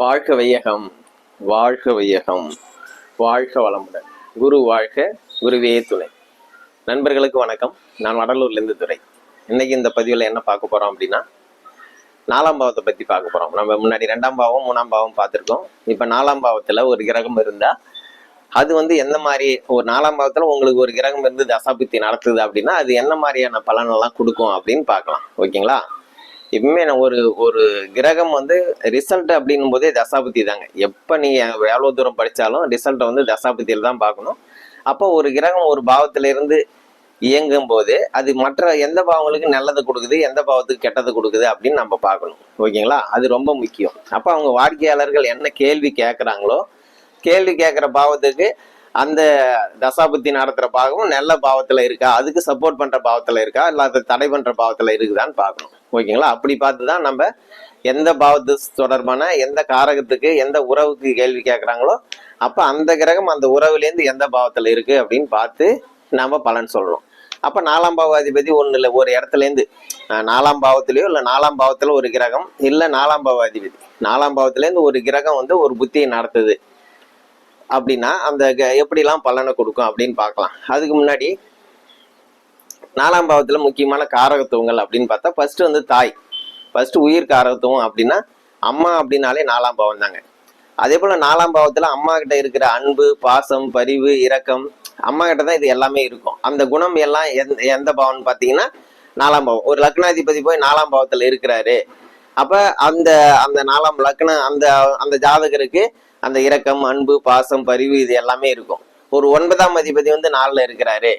வாழ்க வையகம் வாழ்க வையகம் வாழ்க வளமுடன். குரு வாழ்க குருவே துணை. நண்பர்களுக்கு வணக்கம். நான் வடலூர்லேருந்து துறை இன்னைக்கு இந்த பதிவில் என்ன பார்க்க போகிறோம் அப்படின்னா நாலாம் பாவத்தை பற்றி பார்க்க போகிறோம் நம்ம முன்னாடி ரெண்டாம் பாவம் மூணாம் பாவம் பார்த்துருக்கோம். இப்போ நாலாம் பாவத்தில் ஒரு கிரகம் இருந்தால் அது வந்து எந்த மாதிரி ஒரு நாலாம் பாவத்தில் உங்களுக்கு ஒரு கிரகம் இருந்து தசாபுத்தி நடத்துது அப்படின்னா அது என்ன மாதிரியான பலனெல்லாம் கொடுக்கும் அப்படின்னு பார்க்கலாம். ஓகேங்களா? எப்பவுமே நான் ஒரு ஒரு கிரகம் வந்து ரிசல்ட் அப்படின்னும் போதே தசாபதி தாங்க. எப்போ நீங்கள் எவ்வளோ தூரம் படித்தாலும் ரிசல்ட்டை வந்து தசாபதியில் தான் பார்க்கணும். அப்போ ஒரு கிரகம் ஒரு பாவத்திலிருந்து இயங்கும் போது அது மற்ற எந்த பாவங்களுக்கு நல்லது கொடுக்குது எந்த பாவத்துக்கு கெட்டது கொடுக்குது அப்படின்னு நம்ம பார்க்கணும். ஓகேங்களா? அது ரொம்ப முக்கியம். அப்போ அவங்க வாடிக்கையாளர்கள் என்ன கேள்வி கேட்குறாங்களோ கேள்வி கேட்குற பாவத்துக்கு அந்த தசாபுத்தி நடத்துகிற பாவம் நல்ல பாவத்தில் இருக்கா? அதுக்கு சப்போர்ட் பண்ணுற பாவத்தில் இருக்கா? இல்லை அதை தடை பண்ணுற பாவத்தில் இருக்குதான்னு பார்க்கணும். ஓகேங்களா? அப்படி பார்த்து தான் நம்ம எந்த பாவத்து தொடர்பான எந்த காரகத்துக்கு எந்த உறவுக்கு கேள்வி கேட்குறாங்களோ அப்போ அந்த கிரகம் அந்த உறவுலேருந்து எந்த பாவத்தில் இருக்குது அப்படின்னு பார்த்து நாம் பலன் சொல்லணும் அப்போ நாலாம் பாவாதிபதி ஒன்றும் இல்லை ஒரு இடத்துலேருந்து நாலாம் பாவத்துலேயோ இல்லை நாலாம் பாவத்தில் ஒரு கிரகம் இல்லை நாலாம் பாவாதிபதி. நாலாம் பாவத்துலேருந்து ஒரு கிரகம் வந்து ஒரு புத்தியை நடத்துது. அப்படின்னா அந்த க- எப்படிலாம் பலனை கொடுக்கும் அப்படின்னு பார்க்கலாம். அதுக்கு முன்னாடி நாலாம் பாவத்தில் முக்கியமான காரகத்துவங்கள் அப்படின்னு பார்த்தா ஃபர்ஸ்ட் வந்து தாய். ஃபர்ஸ்ட் உயிர் காரகத்துவம் அப்படின்னா அம்மா அப்படின்னாலே நாலாம் பாவம் தாங்க அதே போல் நாலாம் பாவத்தில் அம்மா கிட்ட இருக்கிற அன்பு பாசம் பரிவு இரக்கம் அம்மா கிட்ட தான் இது எல்லாமே இருக்கும். அந்த குணம் எல்லாம் எந்த எந்த பாவம்னு பார்த்தீங்கன்னா நாலாம் பாவம். ஒரு லக்னாதிபதி போய் நாலாம் பாவத்தில் இருக்கிறாரு. அப்போ அந்த அந்த நாலாம் லக்னம் அந்த அந்த ஜாதகருக்கு அந்த இரக்கம் அன்பு பாசம் பரிவு இது எல்லாமே இருக்கும். ஒரு ஒன்பதாம் அதிபதி வந்து நாளில் இருக்கிறாரு.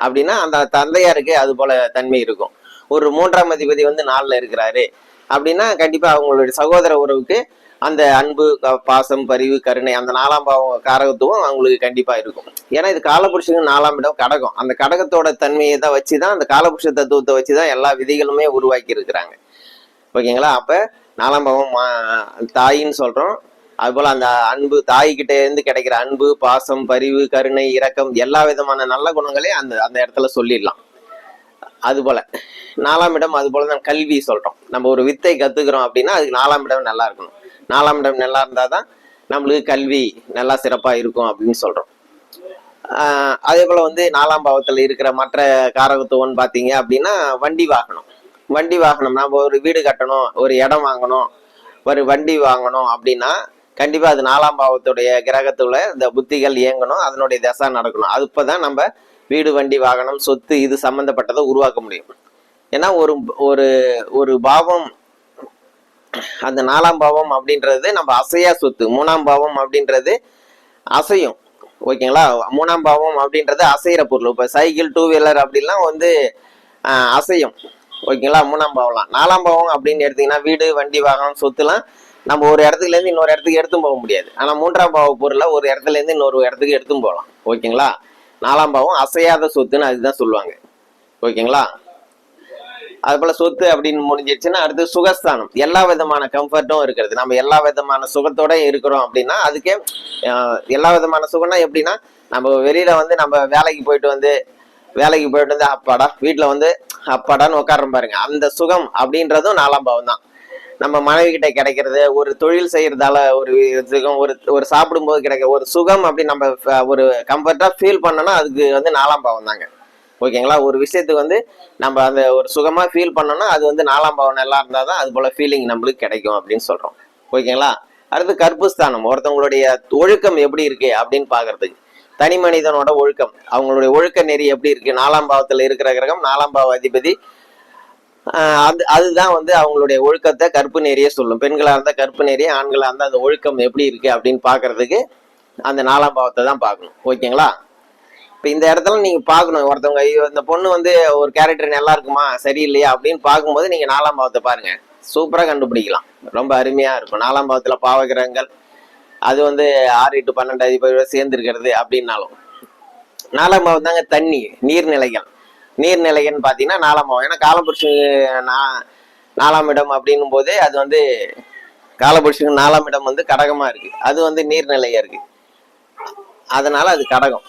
அப்படின்னா அந்த தந்தையாருக்கு அது போல தன்மை இருக்கும். ஒரு மூன்றாம் அதிபதி வந்து நாளில் இருக்கிறாரு. அப்படின்னா கண்டிப்பா அவங்களுடைய சகோதர உறவுக்கு அந்த அன்பு க- பாசம் பரிவு கருணை அந்த நாலாம் பாவம் காரகத்துவம் அவங்களுக்கு கண்டிப்பா இருக்கும். ஏன்னா இது காலபுருஷனுக்கு நாலாம் இடம் கடகம். அந்த கடகத்தோட தன்மையை தான் வச்சுதான் அந்த காலபுருஷ தத்துவத்தை வச்சுதான் எல்லா விதிகளுமே உருவாக்கி இருக்கிறாங்க. ஓகேங்களா? அப்ப நாலாம் பாவம் மா- தாயின்னு சொல்றோம். அதுபோல அந்த அன்பு தாய்கிட்ட இருந்து கிடைக்கிற அன்பு பாசம் பரிவு கருணை இரக்கம் எல்லா விதமான நல்ல குணங்களையும் அந்த அந்த இடத்துல சொல்லிடலாம். அதுபோல் நாலாம் இடம் அதுபோல் தான் கல்வி சொல்றோம். நம்ம ஒரு வித்தை கத்துக்கிறோம் அப்படின்னா அதுக்கு நாலாம் இடம் நல்லா இருக்கணும். நாலாம் இடம் நல்லா இருந்தாதான் நம்மளுக்கு கல்வி நல்லா சிறப்பா இருக்கும் அப்படின்னு சொல்றோம். அதே போல வந்து நாலாம் பாவத்துல இருக்கிற மற்ற காரகத்துவம்னு பாத்தீங்க அப்படின்னா வண்டி வாகனம். வண்டி வாகனம் நம்ம ஒரு வீடு கட்டணும் ஒரு இடம் வாங்கணும் ஒரு வண்டி வாங்கணும் அப்படின்னா கண்டிப்பா அது நாலாம் பாவத்துடைய கிரகத்துல இந்த புத்திகள் இயங்கணும் அதனுடைய தசா நடக்கணும். அது இப்பதான் நம்ம வீடு வண்டி வாகனம் சொத்து இது சம்பந்தப்பட்டதை உருவாக்க முடியும். ஏன்னா ஒரு ஒரு ஒரு பாவம் அந்த நாலாம் பாவம் அப்படின்றது நம்ம அசையா சொத்து மூணாம் பாவம் அப்படின்றது அசையும். ஓகேங்களா? மூணாம் பாவம் அப்படின்றது அசைகிற பொருள். இப்போ சைக்கிள் டூ வீலர் அப்படிலாம் வந்து அசையும். ஓகேங்களா? மூணாம் பாவம்லாம். நாலாம் பாவம் அப்படின்னு எடுத்தீங்கன்னா வீடு வண்டி வாகனம் சொத்துலாம் நம்ம ஒரு இடத்துல இருந்து இன்னொரு இடத்துக்கு எடுத்தும் போக முடியாது. ஆனா மூன்றாம் பாவ பொருளை ஒரு இடத்துல இருந்து இன்னொரு இடத்துக்கு எடுத்தும் போகலாம். ஓகேங்களா? நாலாம் பாவம் அசையாத சொத்துன்னு அதுதான் சொல்லுவாங்க. ஓகேங்களா? அது போல சொத்து அப்படின்னு முடிஞ்சிருச்சுன்னா அடுத்து சுகஸ்தானம். எல்லா விதமான கம்ஃபர்ட்டும் இருக்கிறது. நம்ம எல்லா விதமான சுகத்தோட இருக்கிறோம் அப்படின்னா அதுக்கே எல்லா விதமான சுகம்னா எப்படின்னா நம்ம வெளியில வந்து நம்ம வேலைக்கு போயிட்டு வந்து வேலைக்கு போயிட்டு வந்து அப்பாடா வீட்டுல வந்து அப்பாடான்னு உட்காரம் பாருங்க. அந்த சுகம் அப்படின்றதும் நாலாம் பாவம் தான் நம்ம மனைவி கிட்ட கிடைக்கிறது ஒரு தொழில் செய்யறதால ஒரு சுகம் ஒரு ஒரு சாப்பிடும்போது கிடைக்கிற ஒரு சுகம் அப்படி நம்ம ஒரு கம்ஃபர்டா ஃபீல் பண்ணோம்னா அதுக்கு வந்து நாலாம் பாவம் தாங்க. ஓகேங்களா? ஒரு விஷயத்துக்கு வந்து நம்ம அந்த ஒரு சுகமா ஃபீல் பண்ணோம்னா அது வந்து நாலாம் பாவம் நல்லா இருந்தால் தான் அது போல ஃபீலிங் நம்மளுக்கு கிடைக்கும் அப்படின்னு சொல்றோம். ஓகேங்களா? அடுத்து கற்புஸ்தானம் ஒருத்தவங்களுடைய ஒழுக்கம் எப்படி இருக்கு அப்படின்னு பாக்குறதுக்கு. தனி மனிதனோட ஒழுக்கம். அவங்களுடைய ஒழுக்க நெறி எப்படி இருக்கு? நாலாம் பாவத்துல இருக்கிற கிரகம் நாலாம் பாவ அதிபதி அது அதுதான் வந்து அவங்களுடைய ஒழுக்கத்தை கற்பு நெறிய சொல்லும். பெண்களாக இருந்தால் கற்பு நெறிய ஆண்களாக இருந்தால் அந்த ஒழுக்கம் எப்படி இருக்கு அப்படின்னு பார்க்கறதுக்கு அந்த நாலாம் பாவத்தை தான் பார்க்கணும். ஓகேங்களா? இப்போ இந்த இடத்துல நீங்கள் பார்க்கணும். ஒருத்தவங்க ஐயோ இந்த பொண்ணு வந்து ஒரு கேரக்டர் நல்லா இருக்குமா? சரியில்லையா? அப்படின்னு பார்க்கும்போது நீங்கள் நாலாம் பாவத்தை பாருங்க. சூப்பராக கண்டுபிடிக்கலாம். ரொம்ப அருமையாக இருக்கும். நாலாம் பாவத்தில் பாவகிரகங்கள் அது வந்து ஆறு எட்டு பன்னெண்டு அதிபதியோட சேர்ந்துருக்கிறது அப்படின்னாலும். நாலாம் பாவம் தாங்க தண்ணி நீர்நிலைகள். நீர்நிலைன்னு பார்த்தீங்கன்னா நாலாம் ஏன்னா காலபுருஷனுக்கு நான் நாலாம் இடம் அப்படின்னும் போதே அது வந்து காலபுருஷனுக்கு நாலாம் இடம் வந்து கடகமா இருக்கு அது வந்து நீர்நிலையாக இருக்கு அதனால அது கடகம்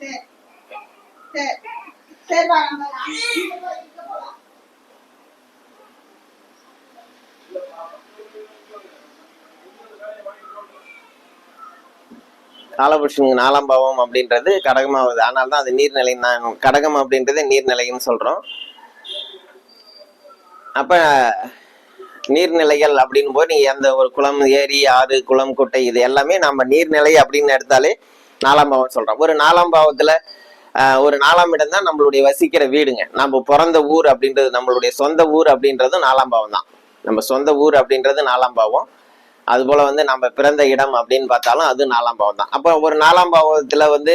சரி சரி சரி வா நம்ம இங்க போய் இங்க போலாம் காலபுருஷனுக்கு நாலாம் பாவம் அப்படின்றது கடகமா ஆகுது. அதனால தான் அது நீர்நிலை தான் கடகம் அப்படின்றதே நீர்நிலைன்னு சொல்கிறோம் அப்போ நீர்நிலைகள் அப்படின் போது நீங்கள் எந்த ஒரு குளம் ஏரி ஆறு குளம் குட்டை இது எல்லாமே நம்ம நீர்நிலை அப்படின்னு எடுத்தாலே நாலாம் பாவம் சொல்கிறோம் ஒரு நாலாம் பாவத்தில் ஒரு நாலாம் இடம் தான் நம்மளுடைய வசிக்கிற வீடுங்க. நம்ம பிறந்த ஊர் அப்படின்றது நம்மளுடைய சொந்த ஊர் அப்படின்றது நாலாம் பாவம் தான் நம்ம சொந்த ஊர் அப்படின்றது நாலாம் பாவம். அது போல வந்து நம்ம பிறந்த இடம் அப்படின்னு பார்த்தாலும் அது நாலாம் பாவம் தான். அப்போ ஒரு நாலாம் பாவத்தில் வந்து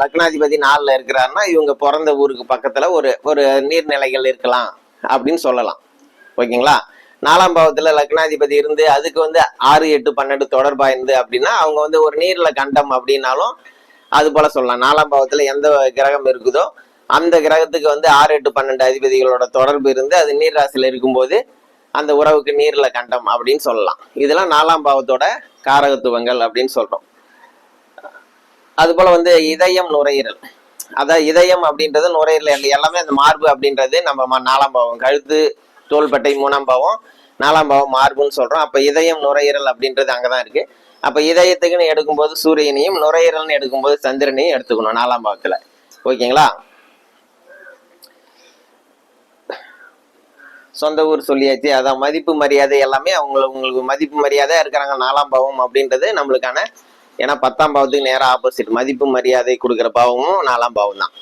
லக்னாதிபதி நாளில் இருக்கிறாருன்னா இவங்க பிறந்த ஊருக்கு பக்கத்தில் ஒரு ஒரு நீர்நிலைகள் இருக்கலாம் அப்படின்னு சொல்லலாம். ஓகேங்களா? நாலாம் பாவத்தில் லக்னாதிபதி இருந்து அதுக்கு வந்து ஆறு எட்டு பன்னெண்டு தொடர்பாக இருந்து அப்படின்னா அவங்க வந்து ஒரு நீரில் கண்டம் அப்படின்னாலும் அது போல சொல்லலாம். நாலாம் பாவத்தில் எந்த கிரகம் இருக்குதோ அந்த கிரகத்துக்கு வந்து ஆறு எட்டு பன்னெண்டு அதிபதிகளோட தொடர்பு இருந்து அது நீர் ராசியில் இருக்கும்போது அந்த உறவுக்கு நீரில் கண்டம் அப்படின்னு சொல்லலாம். இதெல்லாம் நாலாம் பாவத்தோட காரகத்துவங்கள் அப்படின்னு சொல்றோம். அதுபோல் வந்து இதயம் நுரையீரல். அதான் இதயம் அப்படின்றது நுரையீரல் எல்லாமே அந்த மார்பு அப்படின்றது நம்ம ம- நாலாம் பாவம். கழுத்து தோள்பட்டை மூணாம் பாவம். நாலாம் பாவம் மார்புன்னு சொல்றோம். அப்ப இதயம் நுரையீரல் அப்படின்றது அங்கதான் இருக்கு. அப்ப இதயத்துக்குன்னு எடுக்கும்போது சூரியனையும் நுரையீரல்னு எடுக்கும்போது சந்திரனையும் எடுத்துக்கணும் நாலாம் பாவத்துல. ஓகேங்களா? சொந்த ஊர் சொல்லியாச்சு. அதான் மதிப்பு மரியாதை எல்லாமே அவங்களுக்கு உங்களுக்கு மதிப்பு மரியாதை இருக்கிறாங்க. நாலாம் பாவம் அப்படின்றது நம்மளுக்கான ஏன்னா பத்தாம் பாவத்துக்கு நேராக ஆப்போசிட் மதிப்பு மரியாதை கொடுக்குற பாவமும் நாலாம் பாவம் தான்.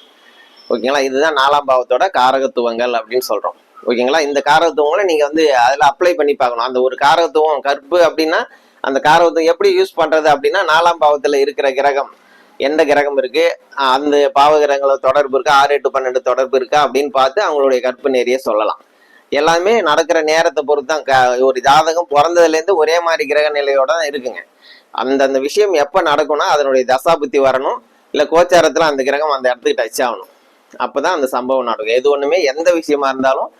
ஓகேங்களா இதுதான் நாலாம் பாவத்தோட காரகத்துவங்கள் அப்படின்னு சொல்கிறோம் ஓகேங்களா இந்த காரகத்துவங்களை நீங்கள் வந்து அதில் அப்ளை பண்ணி பார்க்கணும். அந்த ஒரு காரகத்துவம் கற்பு அப்படின்னா அந்த காரகத்துவம் எப்படி யூஸ் பண்ணுறது அப்படின்னா நாலாம் பாவத்தில் இருக்கிற கிரகம். எந்த கிரகம் இருக்குது அந்த பாவ கிரகங்களோட தொடர்பு இருக்கா? ஆறு எட்டு பன்னெண்டு தொடர்பு இருக்கா? அப்படின்னு பார்த்து அவங்களுடைய கற்பு நெறிய சொல்லலாம். எல்லாமே நடக்கிற நேரத்தை பொறுத்து தான் ஒரு ஜாதகம் பிறந்ததுலேருந்து ஒரே மாதிரி கிரக நிலையோட தான் இருக்குங்க. அந்தந்த விஷயம் எப்போ நடக்கும்னா அதனுடைய தசாபுத்தி வரணும். இல்லை கோச்சாரத்தில் அந்த கிரகம் அந்த இடத்துக்கு டச் ஆகணும். அப்போ தான் அந்த சம்பவம் நடக்கும். எது ஒன்றுமே எந்த விஷயமா இருந்தாலும்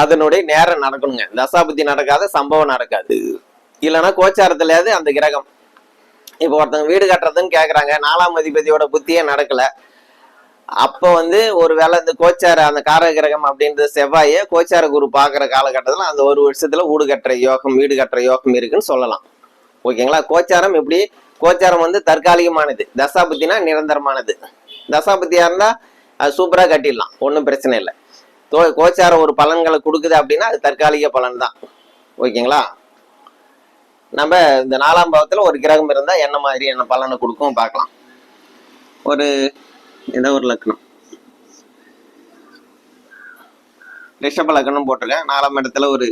அதனுடைய நேரம் நடக்கணுங்க. தசாபுத்தி நடக்காத சம்பவம் நடக்காது. இல்லைன்னா கோச்சாரத்துலயாவது அந்த கிரகம். இப்போ ஒருத்தவங்க வீடு கட்டுறதுன்னு கேட்குறாங்க நாலாம் அதிபதியோட புத்தியே நடக்கலை. அப்போ வந்து ஒரு வேளை இந்த கோச்சார அந்த காரக கிரகம் அப்படின்றது செவ்வாயை கோச்சார குரு பார்க்குற காலகட்டத்தில் அந்த ஒரு வருஷத்துல வீடு கட்டுற யோகம் வீடு கட்டுற யோகம் இருக்குன்னு சொல்லலாம். ஓகேங்களா? கோச்சாரம் எப்படி? கோச்சாரம் வந்து தற்காலிகமானது. தசாபத்தினா நிரந்தரமானது. தசாபத்தியா இருந்தா அது சூப்பரா கட்டிடலாம். ஒன்றும் பிரச்சனை இல்லை. தோ கோச்சாரம் ஒரு பலன்களை கொடுக்குது அப்படின்னா அது தற்காலிக பலன் தான் ஓகேங்களா? நம்ம இந்த நாலாம் பாவத்துல ஒரு கிரகம் இருந்தா என்ன மாதிரி என்ன பலனை கொடுக்கும் பார்க்கலாம். ஒரு ஏதோ ஒரு லக்னம் ரிஷப லக்னம் போட்டிருக்கேன். நாலாம் இடத்துல ஒரு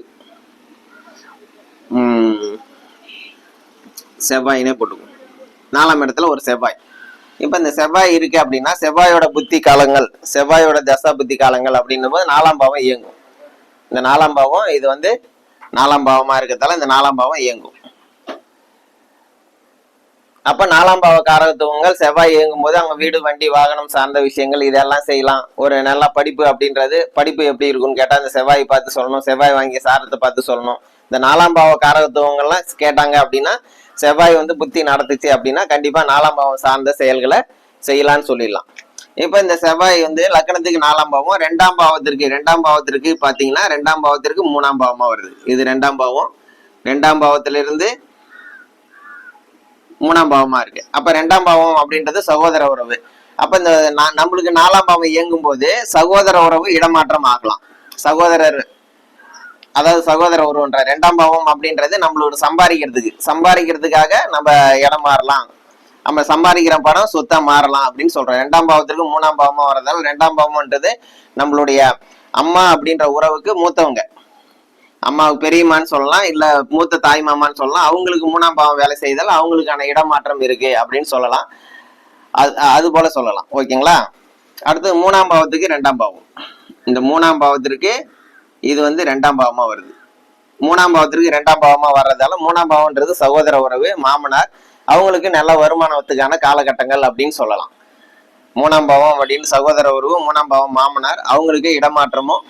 செவ்வாயினே போட்டுக்கும் நாலாம் இடத்துல ஒரு செவ்வாய். இப்போ இந்த செவ்வாய் இருக்கு அப்படின்னா செவ்வாயோட புத்தி காலங்கள் செவ்வாயோட தசா புத்தி காலங்கள் அப்படின்னும் போது நாலாம் பாவம் இயங்கும். இந்த நாலாம் பாவம் இது வந்து நாலாம் பாவமாக இருக்கிறதால இந்த நாலாம் பாவம் இயங்கும். அப்ப நாலாம் பாவ காரகத்துவங்கள் செவ்வாய் இயங்கும் போது அவங்க வீடு வண்டி வாகனம் சார்ந்த விஷயங்கள் இதெல்லாம் செய்யலாம். ஒரு நல்ல படிப்பு அப்படின்றது படிப்பு எப்படி இருக்கும்னு கேட்டா அந்த செவ்வாய் பார்த்து சொல்லணும் செவ்வாய் வாங்கிய சாரத்தை பார்த்து சொல்லணும். இந்த நாலாம் பாவ காரகத்துவங்கள்லாம் கேட்டாங்க அப்படின்னா செவ்வாய் வந்து புத்தி நடத்துச்சு அப்படின்னா கண்டிப்பா நாலாம் பாவம் சார்ந்த செயல்களை செய்யலாம்னு சொல்லிடலாம். இப்ப இந்த செவ்வாய் வந்து லக்னத்துக்கு நாலாம் பாவம் ரெண்டாம் பாவத்திற்கு ரெண்டாம் பாவத்திற்கு பாத்தீங்கன்னா ரெண்டாம் பாவத்திற்கு மூணாம் பாவமா வருது. இது ரெண்டாம் பாவம். ரெண்டாம் பாவத்திலிருந்து மூணாம் பாவமா இருக்கு. அப்ப ரெண்டாம் பாவம் அப்படின்றது சகோதர உறவு. அப்ப இந்த நம்மளுக்கு நாலாம் பாவம் இயங்கும் போது சகோதர உறவு இடமாற்றம் ஆகலாம். சகோதரர் அதாவது சகோதர உறவுன்ற ரெண்டாம் பாவம் அப்படின்றது நம்மளோட சம்பாதிக்கிறதுக்கு. சம்பாதிக்கிறதுக்காக நம்ம இடம் மாறலாம். நம்ம சம்பாதிக்கிற பணம் சொத்தா மாறலாம் அப்படின்னு சொல்றோம். ரெண்டாம் பாவத்திற்கு மூணாம் பாவமா வர்றதால ரெண்டாம் பாவம்ன்றது நம்மளுடைய அம்மா அப்படின்ற உறவுக்கு மூத்தவங்க. அம்மாவுக்கு பெரியம்மான்னு சொல்லலாம் இல்ல மூத்த தாய் மாமான்னு சொல்லலாம். அவங்களுக்கு மூணாம் பாவம் வேலை செய்தால் அவங்களுக்கான இடமாற்றம் இருக்கு அப்படின்னு சொல்லலாம். அது அது போல சொல்லலாம். ஓகேங்களா? அடுத்து மூணாம் பாவத்துக்கு ரெண்டாம் பாவம். இந்த மூணாம் பாவத்திற்கு இது வந்து ரெண்டாம் பாவமா வருது. மூணாம் பாவத்திற்கு ரெண்டாம் பாவமா வர்றதால மூணாம் பாவம்ன்றது சகோதர உறவு மாமனார் அவங்களுக்கு நல்ல வருமானத்துக்கான காலகட்டங்கள் அப்படின்னு சொல்லலாம். மூணாம் பாவம் அப்படின்னு சகோதர உறவு மூணாம் பாவம் மாமனார் அவங்களுக்கு இடமாற்றமும்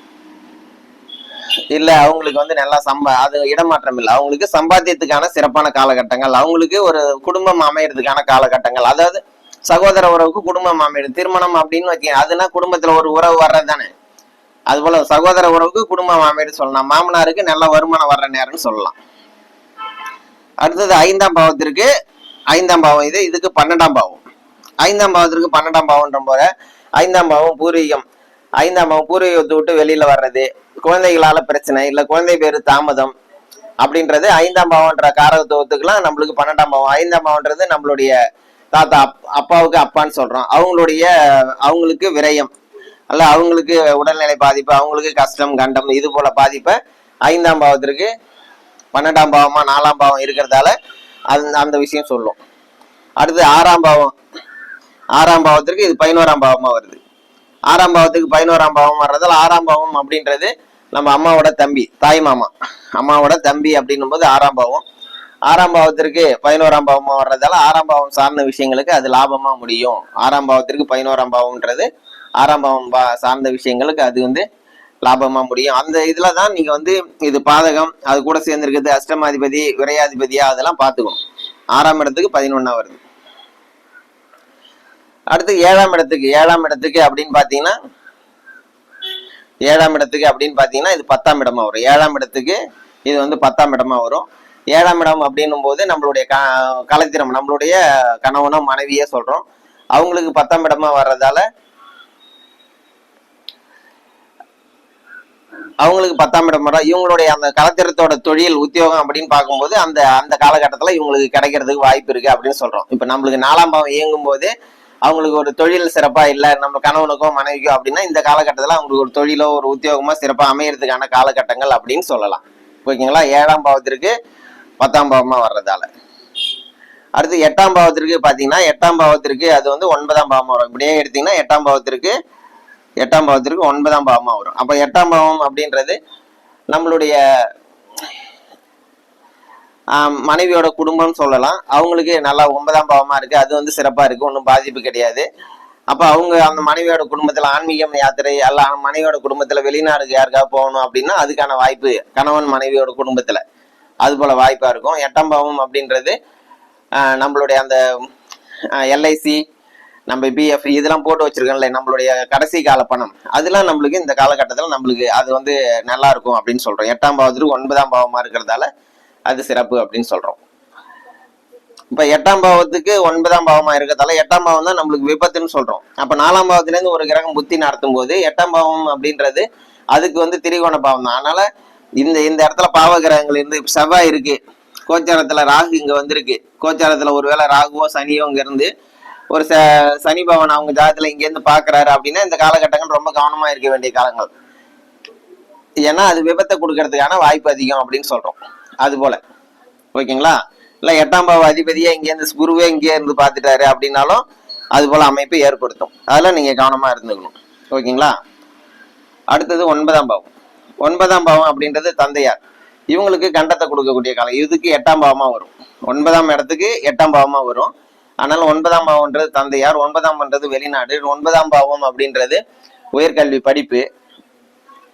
இல்ல அவங்களுக்கு வந்து நல்லா சம்பா அது இடமாற்றம் இல்லை. அவங்களுக்கு சம்பாத்தியத்துக்கான சிறப்பான காலகட்டங்கள் அவங்களுக்கு ஒரு குடும்பம் அமையறதுக்கான காலகட்டங்கள். அதாவது சகோதர உறவுக்கு குடும்பம் அமையுது திருமணம் அப்படின்னு வச்சுக்க அதுனா குடும்பத்துல ஒரு உறவு வர்றது தானே அது போல சகோதர உறவுக்கு குடும்பம் அமையுது சொல்லலாம். மாமனாருக்கு நல்ல வருமானம் வர்ற நேரம்னு சொல்லலாம். அடுத்தது ஐந்தாம் பாவத்திற்கு ஐந்தாம் பாவம் இது இதுக்கு பன்னெண்டாம் பாவம். ஐந்தாம் பாவத்திற்கு பன்னெண்டாம் பாவம்ன்ற போல ஐந்தாம் பாவம் பூர்வீகம். ஐந்தாம் பூர்வீகத்தை விட்டு வெளியில வர்றது குழந்தைகளால பிரச்சனை இல்ல குழந்தை பேரு தாமதம் அப்படின்றது ஐந்தாம் பாவம்ன்ற காரகத்துவத்துக்குலாம் நம்மளுக்கு பன்னெண்டாம் பாவம். ஐந்தாம் பாவம்ன்றது நம்மளுடைய தாத்தா அப்- அப்பாவுக்கு அப்பான்னு சொல்றோம். அவங்களுடைய அவங்களுக்கு விரயம். அல்ல அவங்களுக்கு உடல்நிலை பாதிப்பு அவங்களுக்கு கஷ்டம் கண்டம் இது போல பாதிப்பை ஐந்தாம் பாவத்திற்கு பன்னெண்டாம் பாவமா நாலாம் பாவம் இருக்கிறதால அந்த அந்த விஷயம் சொல்லும். அடுத்து ஆறாம் பாவம். ஆறாம் பாவத்திற்கு இது பதினோராம் பாவமா வருது. ஆறாம் பாவத்துக்கு பதினோராம் பாவம் வர்றதால் ஆறாம் பாவம் அப்படின்றது நம்ம அம்மாவோட தம்பி தாய் மாமா. அம்மாவோட தம்பி அப்படின்னும் போது ஆறாம் பாவம். ஆறாம் பாவத்திற்கு பதினோராம் பாவமா வர்றதால ஆறாம் பாவம் சார்ந்த விஷயங்களுக்கு அது லாபமா முடியும். ஆறாம் பாவத்திற்கு பதினோராம் பாவம்ன்றது ஆறாம் பாவம் பா- சார்ந்த விஷயங்களுக்கு அது வந்து லாபமா முடியும். அந்த இதுல தான் நீங்க வந்து இது பாதகம் அது கூட சேர்ந்திருக்குது அஷ்டமாதிபதி விரையாதிபதியா அதெல்லாம் பார்த்துக்கணும். ஆறாம் இடத்துக்கு பதினொன்னா வருது. அடுத்து ஏழாம் இடத்துக்கு ஏழாம் இடத்துக்கு அப்படின்னு பாத்தீங்கன்னா ஏழாம் இடத்துக்கு அப்படின்னு பாத்தீங்கன்னா இது பத்தாம் இடமா வரும். ஏழாம் இடத்துக்கு இது வந்து பத்தாம் இடமா வரும். ஏழாம் இடம் அப்படின்னும் போது நம்மளுடைய க கலைத்திரம் நம்மளுடைய கணவனோ மனைவியே சொல்றோம். அவங்களுக்கு பத்தாம் இடமா வர்றதால அவங்களுக்கு பத்தாம் இடம் வரும் இவங்களுடைய அந்த கலத்திரத்தோட தொழில் உத்தியோகம் அப்படின்னு பார்க்கும்போது அந்த அந்த காலகட்டத்துல இவங்களுக்கு கிடைக்கிறதுக்கு வாய்ப்பு இருக்கு அப்படின்னு சொல்றோம். இப்ப நம்மளுக்கு நாலாம் பாவம் இயங்கும் போது அவங்களுக்கு ஒரு தொழில் சிறப்பா இல்ல நம்ம கணவனுக்கோ மனைவிக்கோ அப்படின்னா இந்த காலகட்டத்துல அவங்களுக்கு ஒரு தொழிலோ ஒரு உத்தியோகமோ சிறப்பா அமையறதுக்கான காலகட்டங்கள் அப்படின்னு சொல்லலாம். ஓகேங்களா? ஏழாம் பாவத்திற்கு பத்தாம் பாவமா வர்றதால. அடுத்து எட்டாம் பாவத்திற்கு பாத்தீங்கன்னா எட்டாம் பாவத்திற்கு அது வந்து ஒன்பதாம் பாவமா வரும். இப்படியே எடுத்தீங்கன்னா எட்டாம் பாவத்திற்கு எட்டாம் பாவத்திற்கு ஒன்பதாம் பாவமா வரும். அப்ப எட்டாம் பாவம் அப்படின்றது நம்மளுடைய மனைவியோட குடும்பம் சொல்லலாம். அவங்களுக்கு நல்லா ஒன்பதாம் பாவமா இருக்கு. அது வந்து சிறப்பா இருக்கு. ஒன்றும் பாதிப்பு கிடையாது. அப்ப அவங்க அந்த மனைவியோட குடும்பத்துல ஆன்மீகம் யாத்திரை அல்ல மனைவியோட குடும்பத்துல வெளிநாடுக்கு யாருக்காவது போகணும் அப்படின்னா அதுக்கான வாய்ப்பு கணவன் மனைவியோட குடும்பத்துல. அது போல வாய்ப்பா இருக்கும். எட்டாம் பாவம் அப்படின்றது நம்மளுடைய அந்த எல்ஐசி நம்ம பிஎஃப் இதெல்லாம் போட்டு வச்சிருக்கோம்ல நம்மளுடைய கடைசி கால பணம் அதெல்லாம் நம்மளுக்கு இந்த காலகட்டத்தில் நம்மளுக்கு அது வந்து நல்லா இருக்கும் அப்படின்னு சொல்றோம். எட்டாம் பாவத்துக்கு ஒன்பதாம் பாவமா இருக்கிறதால அது சிறப்பு அப்படின்னு சொல்றோம். இப்ப எட்டாம் பாவத்துக்கு ஒன்பதாம் பாவமா இருக்கிறதால எட்டாம் பாவம் தான் நம்மளுக்கு விபத்துன்னு சொல்றோம். அப்ப நாலாம் பாவத்துலேருந்து ஒரு கிரகம் புத்தி நடத்தும் போது எட்டாம் பாவம் அப்படின்றது அதுக்கு வந்து திரிகோண பாவம் தான். அதனால இந்த இந்த இடத்துல பாவ கிரகங்கள் இருந்து செவ்வாய் இருக்கு. கோச்சாரத்துல ராகு இங்க வந்திருக்கு. கோச்சாரத்துல ஒருவேளை ராகுவோ சனியோ இங்க இருந்து ஒரு ச சனி பவன் அவங்க ஜாதத்துல இங்க இருந்து பாக்குறாரு அப்படின்னா இந்த காலகட்டங்கள் ரொம்ப கவனமா இருக்க வேண்டிய காலங்கள். ஏன்னா அது விபத்தை கொடுக்கறதுக்கான வாய்ப்பு அதிகம் அப்படின்னு சொல்றோம். அது போல ஓகேங்களா? இல்ல எட்டாம் பாவ அதிபதியே இங்க இருந்து குருவே இங்கே இருந்து பார்த்துட்டாரு அப்படின்னாலும் அது போல அமைப்பை ஏற்படுத்தும். அதெல்லாம் நீங்க கவனமா இருந்துக்கணும். ஓகேங்களா? அடுத்தது ஒன்பதாம் பாவம். ஒன்பதாம் பாவம் அப்படின்றது தந்தையார். இவங்களுக்கு கண்டத்தை கொடுக்கக்கூடிய காலம். இதுக்கு எட்டாம் பாவமா வரும். ஒன்பதாம் இடத்துக்கு எட்டாம் பாவமா வரும். ஆனால் ஒன்பதாம் பாவம்ன்றது தந்தையார் ஒன்பதாம் பண்றது வெளிநாடு ஒன்பதாம் பாவம் அப்படின்றது உயர்கல்வி படிப்பு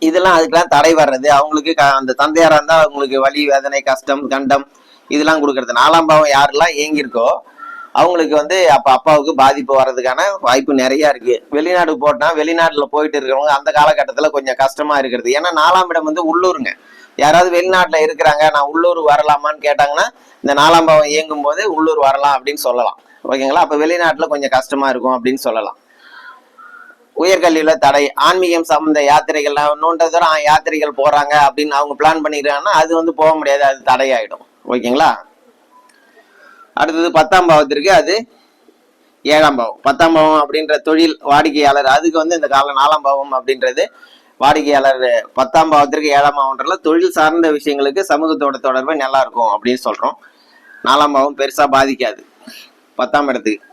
இதெல்லாம் அதுக்கெல்லாம் தடை வர்றது. அவங்களுக்கு க- அந்த தந்தையாரா இருந்தா அவங்களுக்கு வலி வேதனை கஷ்டம் கண்டம் இதெல்லாம் கொடுக்கறது. நாலாம் பாவம் யாரெல்லாம் ஏங்கியிருக்கோ அவங்களுக்கு வந்து அப்ப அப்பாவுக்கு பாதிப்பு வர்றதுக்கான வாய்ப்பு நிறைய இருக்கு. வெளிநாடு போட்டா வெளிநாட்டுல போயிட்டு இருக்கிறவங்க அந்த காலகட்டத்துல கொஞ்சம் கஷ்டமா இருக்கிறது. ஏன்னா நாலாம் இடம் வந்து உள்ளூருங்க. யாராவது வெளிநாட்டுல இருக்கிறாங்க நான் உள்ளூர் வரலாமான்னு கேட்டாங்கன்னா இந்த நாலாம் பாவம் இயங்கும் போது உள்ளூர் வரலாம் அப்படின்னு சொல்லலாம். ஓகேங்களா? அப்ப வெளிநாட்டுல கொஞ்சம் கஷ்டமா இருக்கும் அப்படின்னு சொல்லலாம். உயர்கல்வியில தடை ஆன்மீகம் சம்பந்த யாத்திரைகள்லாம் இன்னொன்ற தூரம் யாத்திரைகள் போறாங்க அப்படின்னு அவங்க பிளான் பண்ணிக்கிறாங்கன்னா அது வந்து போக முடியாது அது தடையாயிடும். ஓகேங்களா? அடுத்தது பத்தாம் பாவத்திற்கு அது ஏழாம் பாவம். பத்தாம் பாவம் அப்படின்ற தொழில் வாடிக்கையாளர் அதுக்கு வந்து இந்த கால நாலாம் பாவம் அப்படின்றது வாடிக்கையாளர் பத்தாம் பாவத்திற்கு ஏழாம் பாவம்ன்றல தொழில் சார்ந்த விஷயங்களுக்கு சமூகத்தோட தொடர்பு நல்லா இருக்கும் அப்படின்னு சொல்றோம். நாலாம் பாவம் பெருசா பாதிக்காது. பத்தாம் இடத்துக்கு.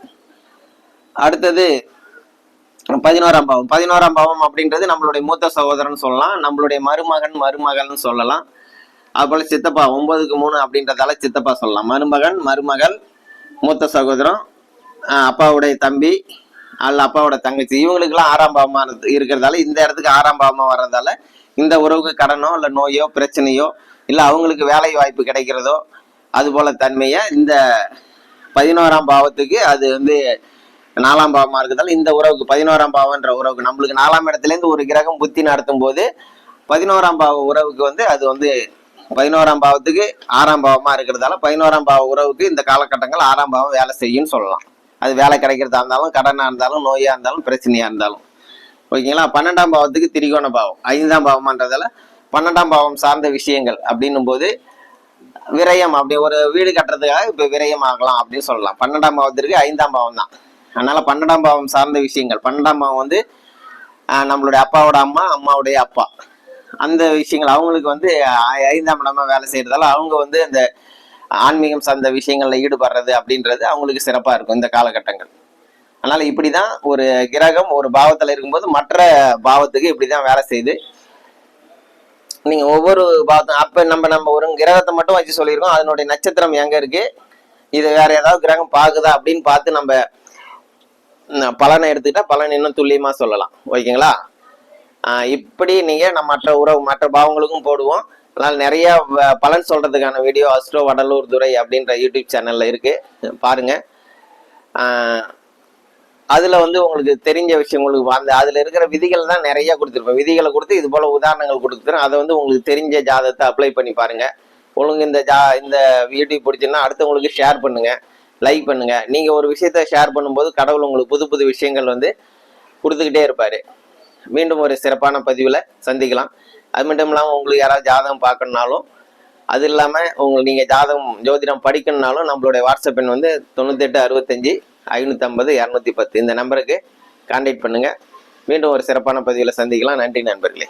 அடுத்தது பதினோராம் பாவம். பதினோராம் பாவம் அப்படின்றது நம்மளுடைய மூத்த சகோதரன் சொல்லலாம். நம்மளுடைய மருமகன் மருமகள்னு சொல்லலாம். அதுபோல சித்தப்பா ஒன்பதுக்கு மூணு அப்படின்றதால சித்தப்பா சொல்லலாம். மருமகன் மருமகள் மூத்த சகோதரம் அப்பாவுடைய தம்பி அல்ல அப்பாவோட தங்கச்சி. இவங்களுக்குலாம் ஆறாம் பாவமாக இருக்கிறதால இந்த இடத்துக்கு ஆறாம் பாவமாக வர்றதால இந்த உறவுக்கு கடனோ இல்லை நோயோ பிரச்சனையோ இல்லை அவங்களுக்கு வேலை வாய்ப்பு கிடைக்கிறதோ அதுபோல தன்மையை இந்த பதினோராம் பாவத்துக்கு அது வந்து நாலாம் பாவமா இருக்கிறதால இந்த உறவுக்கு பதினோராம் பாவம்ன்ற உறவுக்கு நம்மளுக்கு நாலாம் இடத்துல இருந்து ஒரு கிரகம் புத்தி நடத்தும் போது பதினோராம் பாவ உறவுக்கு வந்து அது வந்து பதினோராம் பாவத்துக்கு ஆறாம் பாவமா இருக்கிறதால பதினோராம் பாவ உறவுக்கு இந்த காலகட்டங்கள் ஆறாம் பாவம் வேலை செய்யும்னு சொல்லலாம். அது வேலை கிடைக்கிறதா இருந்தாலும் கடனா இருந்தாலும் நோயா இருந்தாலும் பிரச்சனையா இருந்தாலும். ஓகேங்களா? பன்னெண்டாம் பாவத்துக்கு திரிகோண பாவம். ஐந்தாம் பாவம்ன்றதால பன்னெண்டாம் பாவம் சார்ந்த விஷயங்கள் அப்படின்னும் போது விரயம் அப்படி ஒரு வீடு கட்டுறதுக்காக இப்போ விரயம் ஆகலாம் அப்படின்னு சொல்லலாம். பன்னெண்டாம் பாவத்திற்கு ஐந்தாம் பாவம் தான் அதனால பன்னெண்டாம் பாவம் சார்ந்த விஷயங்கள். பன்னெண்டாம் பாவம் வந்து நம்மளுடைய அப்பாவோட அம்மா அம்மாவுடைய அப்பா. அந்த விஷயங்கள் அவங்களுக்கு வந்து ஐந்தாம் இடமா வேலை செய்யறதால அவங்க வந்து இந்த ஆன்மீகம் சார்ந்த விஷயங்கள்ல ஈடுபடுறது அப்படின்றது அவங்களுக்கு சிறப்பா இருக்கும் இந்த காலகட்டங்கள். அதனால இப்படிதான் ஒரு கிரகம் ஒரு பாவத்துல இருக்கும்போது மற்ற பாவத்துக்கு இப்படிதான் வேலை செய்யுது நீங்க ஒவ்வொரு பாவத்தும் அப்ப நம்ம நம்ம ஒரு கிரகத்தை மட்டும் வச்சு சொல்லியிருக்கோம். அதனுடைய நட்சத்திரம் எங்க இருக்கு? இது வேற ஏதாவது கிரகம் பாக்குதா அப்படின்னு பார்த்து நம்ம பலனை எடுத்துக்கிட்டா பலன் இன்னும் துல்லியமா சொல்லலாம். ஓகேங்களா? இப்படி நீங்க நம்ம மற்ற உறவு மற்ற பாவங்களுக்கும் போடுவோம். அதனால நிறைய வ- பலன் சொல்றதுக்கான வீடியோ அஸ்ட்ரோ வடலூர் துறை அப்படின்ற யூடியூப் சேனல்ல இருக்கு. பாருங்க. அதில் அதுல வந்து உங்களுக்கு தெரிஞ்ச விஷயம் உங்களுக்கு அந்த அதுல இருக்கிற விதிகள் தான் நிறைய கொடுத்துருப்பேன். விதிகளை கொடுத்து இது போல உதாரணங்கள் கொடுத்துறேன் அதை வந்து உங்களுக்கு தெரிஞ்ச ஜாதகத்தை அப்ளை பண்ணி பாருங்க. ஒழுங்கு இந்த ஜா இந்த யூடியூப் பிடிச்சுன்னா அடுத்தவங்களுக்கு ஷேர் பண்ணுங்க. லைக் பண்ணுங்க. நீங்க ஒரு விஷயத்த ஷேர் பண்ணும்போது கடவுள் உங்களுக்கு புது புது விஷயங்கள் வந்து கொடுத்துக்கிட்டே இருப்பாரு. மீண்டும் ஒரு சிறப்பான பதிவில் சந்திக்கலாம். அது மட்டும் இல்லாமல் உங்களுக்கு யாராவது ஜாதகம் பார்க்கணுனாலும் அது இல்லாமல் உங்களுக்கு நீங்கள் ஜாதகம் ஜோதிடம் படிக்கணுனாலும் நம்மளுடைய வாட்ஸ்அப் எண் வந்து தொண்ணூத்தெட்டு அறுபத்தஞ்சி ஐநூற்றம்பது இரநூத்தி பத்து. இந்த நம்பருக்கு கான்டாக்ட் பண்ணுங்கள் மீண்டும் ஒரு சிறப்பான பதிவில் சந்திக்கலாம். நன்றி நண்பர்களே.